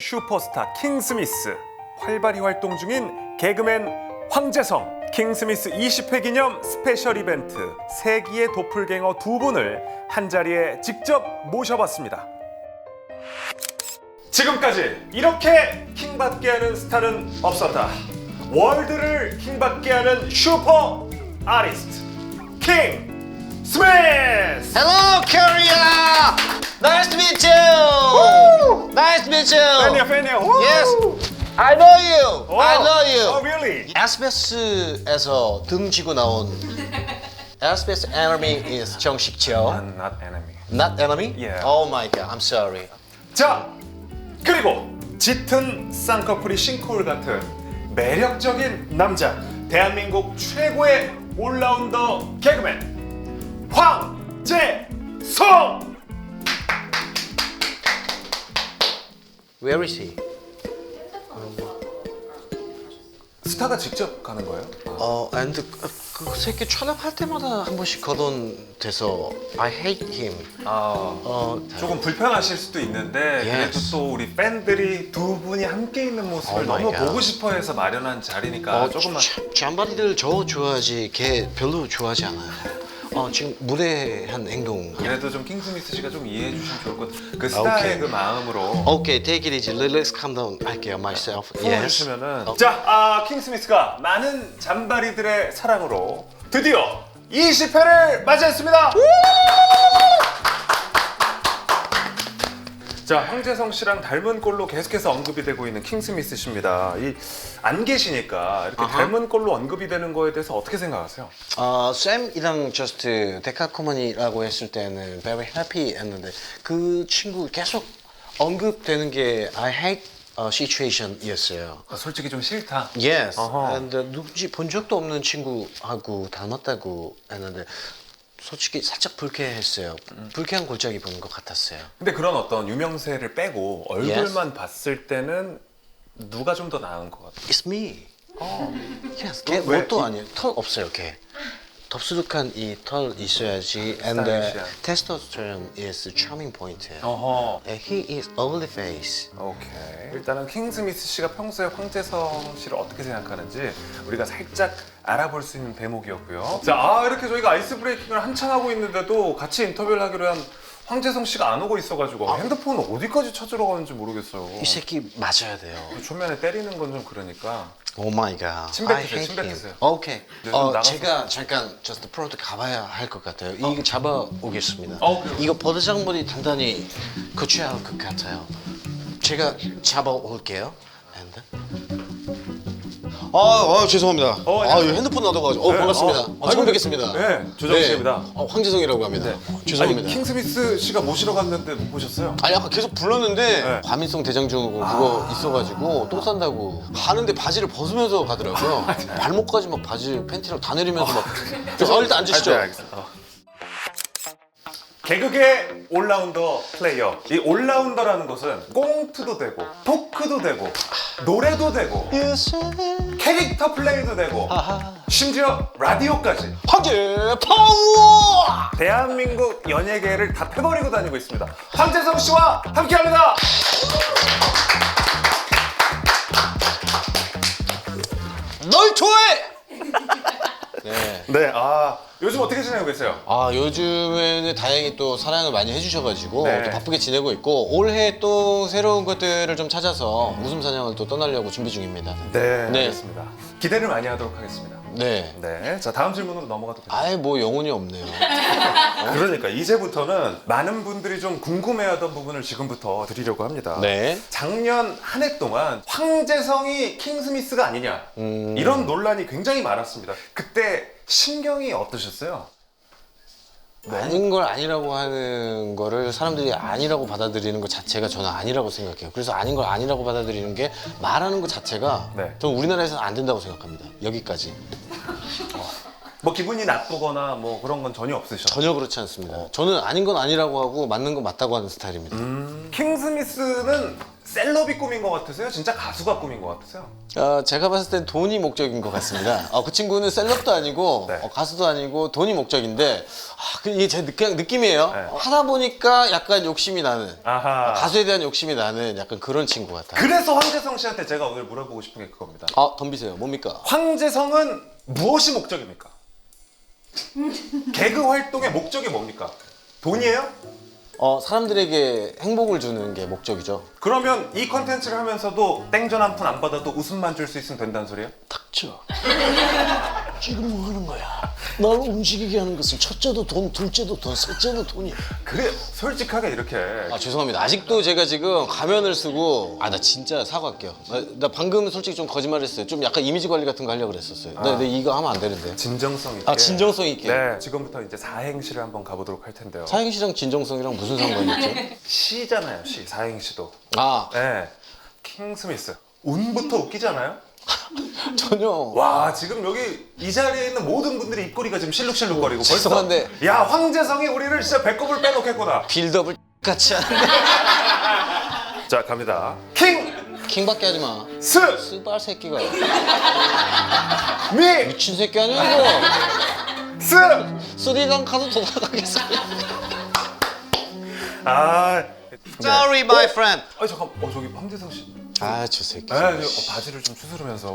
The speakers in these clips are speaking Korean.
슈퍼스타 킹 스미스 활발히 활동 중인 개그맨 황재성 킹 스미스 20회 기념 스페셜 이벤트 세기의 도플갱어 두 분을 한 자리에 직접 모셔봤습니다. 지금까지 이렇게 킹받게 하는 스타는 없었다. 월드를 킹받게 하는 슈퍼 아리스트 킹 스미스. Hello, Korea! Nice to meet you! Meet you! 팬이야 팬이야. Yes! I know you! I know you! Oh really? SBS에서 등지고 나온 SBS Enemy is 정식죠? I'm not enemy. Not enemy? Yeah. Oh my god, I'm sorry. 자 그리고 짙은 쌍꺼풀이 싱크홀 같은 매력적인 남자 대한민국 최고의 올라운더 개그맨 황재성 Where is he? 스타가 직접 가는 거예요? 어, and 그, 그 새끼 촬영할 때마다 한 번씩 거론돼서 I hate him. 아 어, 조금 불편하실 수도 있는데 그래도 Yes. 또 우리 팬들이 두 분이 함께 있는 모습을 Oh my 너무 God. 보고 싶어해서 마련한 자리니까 어, 조금만 참, 잔바리들 저 좋아하지 걔 별로 좋아하지 않아요. 어, 지금 무례한 행동. 그래도 좀 킹스미스 씨가 좀 이해해 주시면 좋을 것 같아요. 그 스타의 오케이. 그 마음으로 오케이, take it easy. Let's calm down. 할게요, myself. 풀어주시면은 어. 자, 아, 킹스미스가 많은 잔바리들의 사랑으로 드디어 20회를 맞이했습니다. 자, 황재성 씨랑 닮은 꼴로 계속해서 언급이 되고 있는 킹스미스 씨입니다. 이 안 계시니까 이렇게 아하. 닮은 꼴로 언급이 되는 거에 대해서 어떻게 생각하세요? 어, 쌤이랑 저스트 데카코머니라고 했을 때는 very happy 했는데 그 친구 계속 언급되는 게 I hate uh, situation이었어요. 아, 솔직히 좀 싫다. Yes. 어허. and 누군지 본 적도 없는 친구하고 닮았다고 했는데 솔직히 살짝 불쾌했어요. 불쾌한 골짜기 보는 것 같았어요. 근데 그런 어떤 유명세를 빼고 얼굴만 봤을 때는 누가 좀 더 나은 것 같아요? It's me. 어. Yes. 걔 왜? 뭣도 아니에요. 털 없어요, 걔. 덥수룩한 이 털 있어야지. And uh, 스타일리시한. testosterone is charming point예요. 어허. And he is ugly face. 오케이. 일단은 킹 스미스 씨가 평소에 황재성 씨를 어떻게 생각하는지 우리가 살짝 알아볼 수 있는 대목이었고요. 자, 아 이렇게 저희가 아이스 브레이킹을 한창 하고 있는데도 같이 인터뷰를 하기로 한 황재성 씨가 안 오고 있어가지고 핸드폰 어디까지 찾으러 가는지 모르겠어요. 이 새끼 맞아야 돼요. 초면에 때리는 건 좀 그러니까. 오 마이 갓. 침 뱉으세요, I hate 침 him. 뱉으세요. 오케이. 좀 어, 나가서. 제가 잠깐 저스트 프로트 가봐야 할 것 같아요. 이거 잡아 오겠습니다. 어, 그래요? 이거 버드장머리 단단히 고쳐야 할 것 같아요. 제가 잡아 올게요. And... 아, 아 죄송합니다. 어, 아. 이거 핸드폰 놔둬가지고. 어, 네, 반갑습니다. 어, 아, 처음 아이고, 뵙겠습니다. 네, 조정식입니다. 네. 어, 황재성이라고 합니다. 어, 죄송합니다. 아니, 킹스미스 씨가 모시러 갔는데 못 보셨어요? 아니 아까 계속 불렀는데 네. 과민성 대장증후군 그거 있어가지고 똥 싼다고 가는데 바지를 벗으면서 가더라고요 발목까지 막 바지 팬티랑 다 내리면서 막 어, 일단 앉으시죠 아, 네, 알겠습니다. 어. 개그계 올라운더 플레이어. 이 올라운더라는 것은 꽁트도 되고 토크도 되고 노래도 되고 캐릭터 플레이도 되고 심지어 라디오까지 황제 파워 대한민국 연예계를 다 패버리고 다니고 있습니다. 황재성 씨와 함께합니다. 널 좋아해 네. 네, 아 요즘 어떻게 지내고 계세요? 아 요즘에는 다행히 또 사랑을 많이 해주셔가지고 네. 또 바쁘게 지내고 있고 올해 또 새로운 것들을 좀 찾아서 웃음 사냥을 또 떠나려고 준비 중입니다 네, 네. 알겠습니다. 기대를 많이 하도록 하겠습니다. 네 네, 자 다음 질문으로 넘어가도 될까요? 아예 뭐 영혼이 없네요 그러니까 이제부터는 많은 분들이 좀 궁금해하던 부분을 지금부터 드리려고 합니다. 네 작년 한 해 동안 황재성이 킹스미스가 아니냐 음. 이런 논란이 굉장히 많았습니다. 그때 심경이 어떠셨어요? 아닌 걸 아니라고 하는 거를 사람들이 아니라고 받아들이는 것 자체가 저는 아니라고 생각해요. 그래서 아닌 걸 아니라고 받아들이는 게 말하는 것 자체가 네. 저는 우리나라에서는 안 된다고 생각합니다. 여기까지. 뭐 기분이 나쁘거나 뭐 그런 건 전혀 없으셨죠? 전혀 그렇지 않습니다. 저는 아닌 건 아니라고 하고 맞는 건 맞다고 하는 스타일입니다. 음. 킹스미스는 셀럽이 꾸민 것 같으세요? 진짜 가수가 꾸민 것 같으세요? 어, 제가 봤을 땐 돈이 목적인 것 같습니다. 어, 그 친구는 셀럽도 아니고 네. 어, 가수도 아니고 돈이 목적인데 아, 그 이게 제 느, 그냥 느낌이에요. 네. 하다 보니까 약간 욕심이 나는 아하. 가수에 대한 욕심이 나는 약간 그런 친구 같아요. 그래서 황재성 씨한테 제가 오늘 물어보고 싶은 게 그겁니다. 아 덤비세요. 뭡니까? 황재성은 무엇이 목적입니까? 개그 활동의 목적이 뭡니까? 돈이에요? 어, 사람들에게 행복을 주는 게 목적이죠. 그러면 이 컨텐츠를 하면서도 땡전 한 푼 안 받아도 웃음만 줄 수 있으면 된다는 소리예요? 닥쳐. 지금 뭐 하는 거야? 날 움직이게 하는 것은 첫째도 돈, 둘째도 돈, 셋째도 돈이야. 그래 솔직하게 이렇게 아 죄송합니다. 아직도 제가 지금 가면을 쓰고 아 나 진짜 사과할게요. 나, 나 방금 솔직히 좀 거짓말했어요. 좀 약간 이미지 관리 같은 거 하려고 그랬었어요. 나, 나 이거 하면 안 되는데. 진정성 있게 아 진정성 있게. 네 지금부터 이제 사행시를 한번 가보도록 할 텐데요 사행시랑 진정성이랑 무슨 상관이 있죠? 시잖아요 시 사행시도 아 네 킹 스미스 운부터 웃기잖아요 전혀. 와 지금 여기 이 자리에 있는 모든 분들이 입꼬리가 지금 실룩실룩거리고 벌써 죄송한데. 야 황재성이 우리를 진짜 배꼽을 빼놓겠구나 빌드업을 같이 하는데. 자 갑니다 킹! 킹밖에 하지 마. 스! 스발 새끼가 미! 미친 새끼 아니야 이거? 스! 스리랑카도 돌아가겠어. 아 Sorry, my friend. 아 잠깐 어 저기 황재성 씨 아 저 새끼. 아, 네, 어, 바지를 좀 추스르면서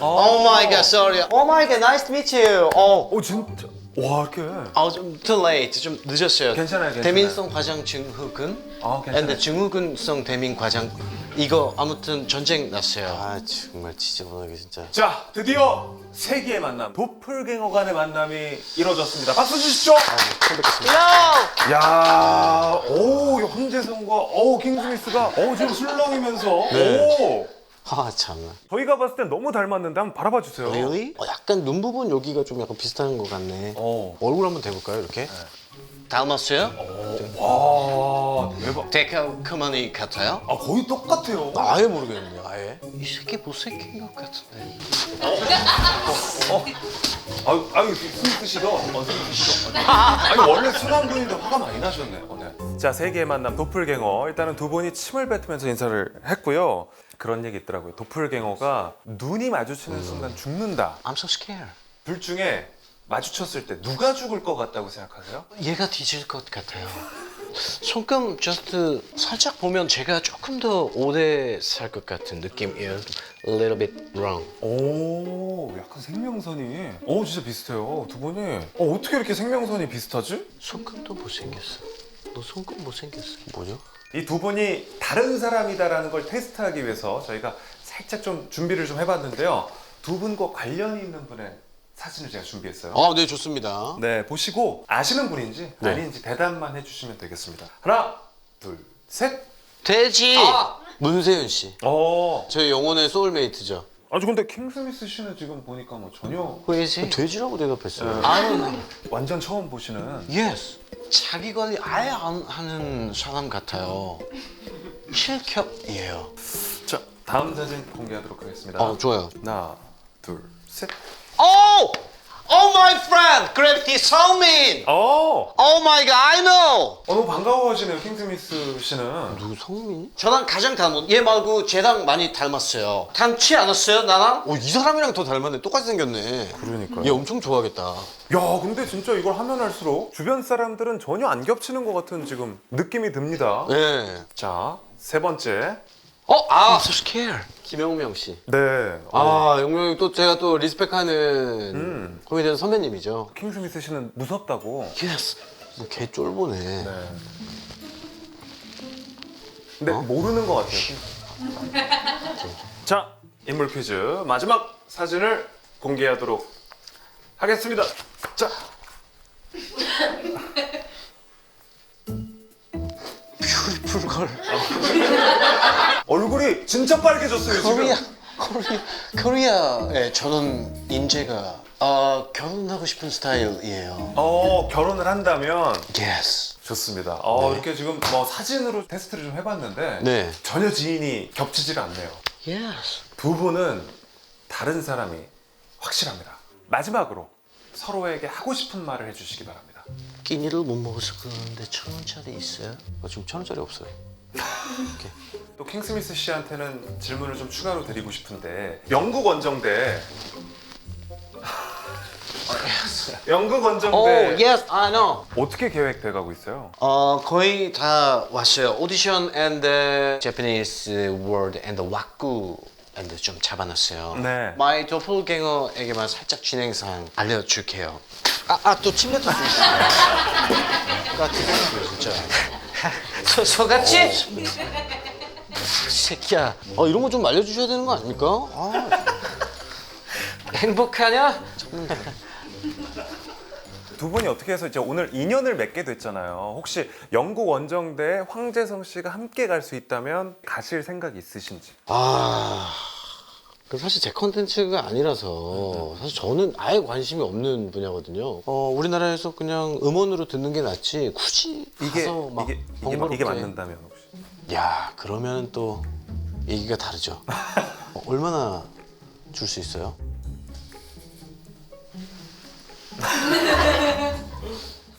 Oh my god, sorry. Oh my god, nice to meet you. 어. 오 진짜 와 이렇게 아, 좀 too late. 좀 늦었어요. 괜찮아요, 괜찮아요. 대민성 과장 증후군. 아, 괜찮아요. 근데 증후군성 대민 과장 이거 아무튼 전쟁 났어요. 아, 정말 지저분하게 진짜. 자 드디어 세기의 만남 도플갱어 간의 만남이 이루어졌습니다 박수 주십시오 처음 뵙겠습니다. 야, 오, 이 황재성과 오 킹스미스가 오 지금 술렁이면서 오 아, 참나. 저희가 봤을 땐 너무 닮았는데 한번 바라봐 주세요. Really? 어, 약간 눈 부분 여기가 좀 약간 비슷한 것 같네. 어. 얼굴 한번 대볼까요, 이렇게? 닮았어요? 와 대박. 데칼코마니 같아요? 아 거의 똑같아요. 아예 모르겠는데, 아예? 이 새끼 못생긴 것 같은데. 아유 아유 스미스 씨가 어, 스미스 씨가 아니 원래 순한 분인데 화가 많이 나셨네 오늘. 자 세계의 만남 도플갱어 일단은 두 분이 침을 뱉으면서 인사를 했고요. 그런 얘기 있더라고요. 도플갱어가 눈이 마주치는 순간 죽는다. I'm so scared. 둘 중에 마주쳤을 때 누가 죽을 것 같다고 생각하세요? 얘가 뒤질 것 같아요. 손금 저스트 살짝 보면 제가 조금 더 오래 살 것 같은 느낌이에요. A little bit wrong. 오, 약간 생명선이. 오, 진짜 비슷해요. 두 분이. 어, 어떻게 이렇게 생명선이 비슷하지? 손금도 못생겼어. 너 손금 못생겼어. 뭐죠? 이 두 분이 다른 사람이다라는 걸 테스트하기 위해서 저희가 살짝 좀 준비를 좀 해봤는데요. 두 분과 관련이 있는 분의 사진을 제가 준비했어요. 아, 네, 좋습니다. 네, 보시고 아시는 분인지 네. 아닌지 대답만 해주시면 되겠습니다. 하나, 둘, 셋. 돼지! 문세윤 씨. 어. 저희 영혼의 소울메이트죠. 아주 근데 킹 스미스 씨는 지금 보니까 뭐 전혀 왜지? 돼지라고 대답했어요. 네. 아유, 완전 처음 보시는. 예스. 자기 관리 아예 안 하는 사람 같아요. 실격이에요. 자, 다음 사진 공개하도록 하겠습니다. 어, 좋아요. 하나, 둘, 셋. Oh! Oh my friend! Gravity 성민! 어, Oh my god, I know! 어 너무 반가워하시네요, 킹스미스 씨는. 누구 성민? 저랑 가장 닮은 얘 말고 쟤랑 많이 닮았어요. 닮지 않았어요, 나랑? 오, 이 사람이랑 더 닮았네. 똑같이 생겼네. 그러니까요. 얘 엄청 좋아하겠다. 야, 근데 진짜 이걸 하면 할수록 주변 사람들은 전혀 안 겹치는 것 같은 지금 느낌이 듭니다. 네. 자, 세 번째. 어, 아, I'm so scared. 김영명 씨. 네. 어, 아, 영명이 또 제가 또 리스펙하는 음. 코미디언 선배님이죠. 킹스미스 씨는 무섭다고. 예스. 개 쫄보네. 네. 근데 모르는 것 같아요. 자, 인물 퀴즈 마지막 사진을 공개하도록 하겠습니다. 자, 뷰티풀 걸. 얼굴이 진짜 빨개졌어요 지금. 코리아, 코리아, 코리아의 저는 인재가 어, 결혼하고 싶은 스타일이에요. 어, 결혼을 한다면 예스. 좋습니다. 어, 네. 이렇게 지금 뭐 사진으로 테스트를 좀 해봤는데 네. 전혀 지인이 겹치질 않네요. 두 분은 다른 사람이 확실합니다. 마지막으로 서로에게 하고 싶은 말을 해주시기 바랍니다. 끼니를 못 먹어서 그러는데 천 원짜리 있어요? 어, 지금 천 원짜리 없어요. 또 킹스미스 씨한테는 질문을 좀 추가로 드리고 싶은데 영국 원정대 영국 원정대 Oh yes, I know. 어떻게 계획돼 가고 있어요? 어 거의 다 왔어요. 오디션 and the Japanese word and the 왁구 and 좀 잡아놨어요. 네. My 도플갱어에게만 살짝 진행상 알려줄게요. 아 아 또 침 뱉을 수 있어요. 까티가 진짜. 소 소같이? 이 새끼야. 어 이런 거 좀 알려주셔야 되는 거 아닙니까? 아. 행복하냐? 두 분이 어떻게 해서 이제 오늘 인연을 맺게 됐잖아요. 혹시 영국 원정대 황재성 씨가 함께 갈 수 있다면 가실 생각 있으신지? 아, 그 사실 제 컨텐츠가 아니라서 사실 저는 아예 관심이 없는 분야거든요. 어, 우리나라에서 그냥 음원으로 듣는 게 낫지 굳이 이게 가서 막 이게 이게, 번거롭게. 이게 맞는다면? 야, 그러면 또 얘기가 다르죠. 어, 얼마나 줄 수 있어요?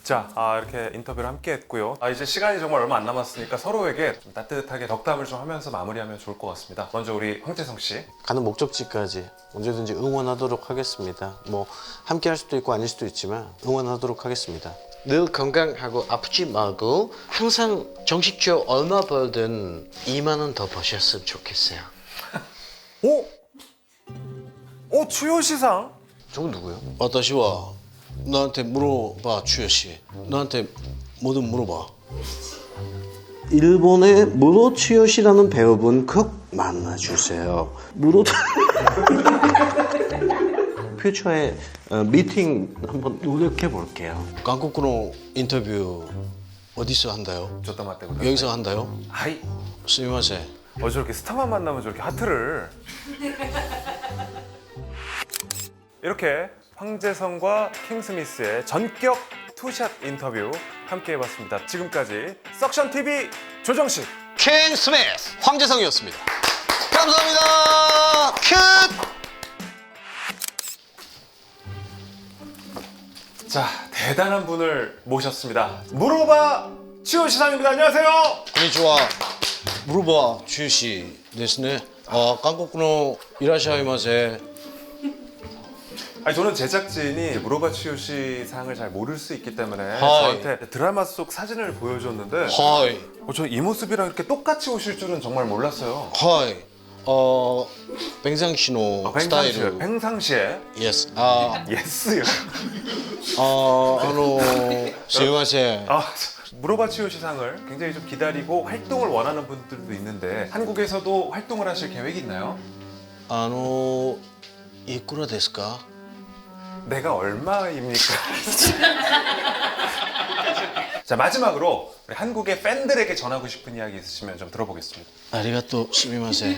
자, 아, 이렇게 인터뷰를 함께 했고요. 아, 이제 시간이 정말 얼마 안 남았으니까 서로에게 좀 따뜻하게 덕담을 좀 하면서 마무리하면 좋을 것 같습니다. 먼저 우리 황재성 씨. 가는 목적지까지 언제든지 응원하도록 하겠습니다. 뭐 함께 할 수도 있고 아닐 수도 있지만 응원하도록 하겠습니다. 늘 건강하고 아프지 말고 항상 정식주 얼마 벌든 2만 원 더 버셨으면 좋겠어요. 오! 오, 추요 시상? 저건 누구요? 와타시와 나한테 물어봐 추여 씨. 나한테 뭐든 물어봐. 일본의 무로 추요시라는 배우분 꼭 만나주세요. 무로 퓨처에 어, 미팅 한번 노력해 볼게요. 한국으로 인터뷰 어디서 한다요? 저도 맞대 여기서 한다요? 아이, 스미마세. 어 저렇게 스타만 만나면 저렇게 하트를 이렇게 황재성과 킹스미스의 전격 투샷 인터뷰 함께 해봤습니다. 지금까지 석션 TV 조정식. 킹 스미스 황재성이었습니다. 감사합니다. 큐. 자 대단한 분을 모셨습니다. 무로바 치오 시상입니다. 안녕하세요. こんにちは。ムルバ中止ですね。あ、韓国のいらっしゃいませ。 아니 저는 제작진이 무로바치요 씨 상을 잘 모를 수 있기 때문에 하이. 저한테 드라마 속 사진을 보여줬는데 저이 어, 모습이랑 이렇게 똑같이 오실 줄은 정말 몰랐어요. 하이. 어 뱅상신호 어, 아, 스타일로. 평상시에? 예스 아. 예스요. 어, 아, 아노 세요하세. 아, 무로바치요 시상을 굉장히 좀 기다리고 활동을 원하는 분들도 있는데 한국에서도 활동을 하실 계획이 있나요? 아노 이쿠라 데스까? 내가 얼마입니까? 자 마지막으로 우리 한국의 팬들에게 전하고 싶은 이야기 있으시면 좀 들어보겠습니다. ありがとう。すみません。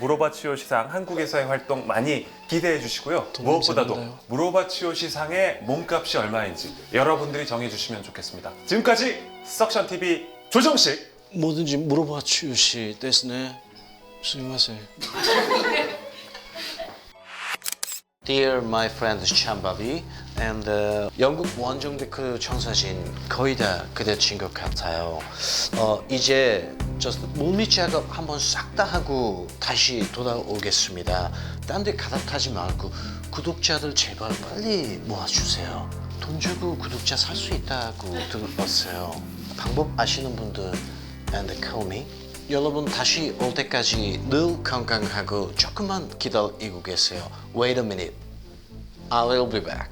무로바치오 시상 한국에서의 활동 많이 기대해 주시고요. 돈 무엇보다도 냄새 난다요. 무로바치오 시상의 몸값이 얼마인지 여러분들이 정해 주시면 좋겠습니다. 지금까지 석션 TV 조정식 뭐든지 물어봐中止ですね。すみません。 Dear my friend Chambabi and uh, 영국 원정대 그 청사진 거의 다 그려진 것 같아요. 어, 이제 just 작업 한번 싹 다 하고 다시 돌아오겠습니다. 딴 데 가닥하지 말고 구독자들 제발 빨리 모아주세요. 돈 주고 구독자 살 수 있다고 들었어요. 방법 아시는 분들 and call me. 여러분 다시 올 때까지 늘 건강하고 조금만 기다리고 계세요. Wait a minute. I will be back.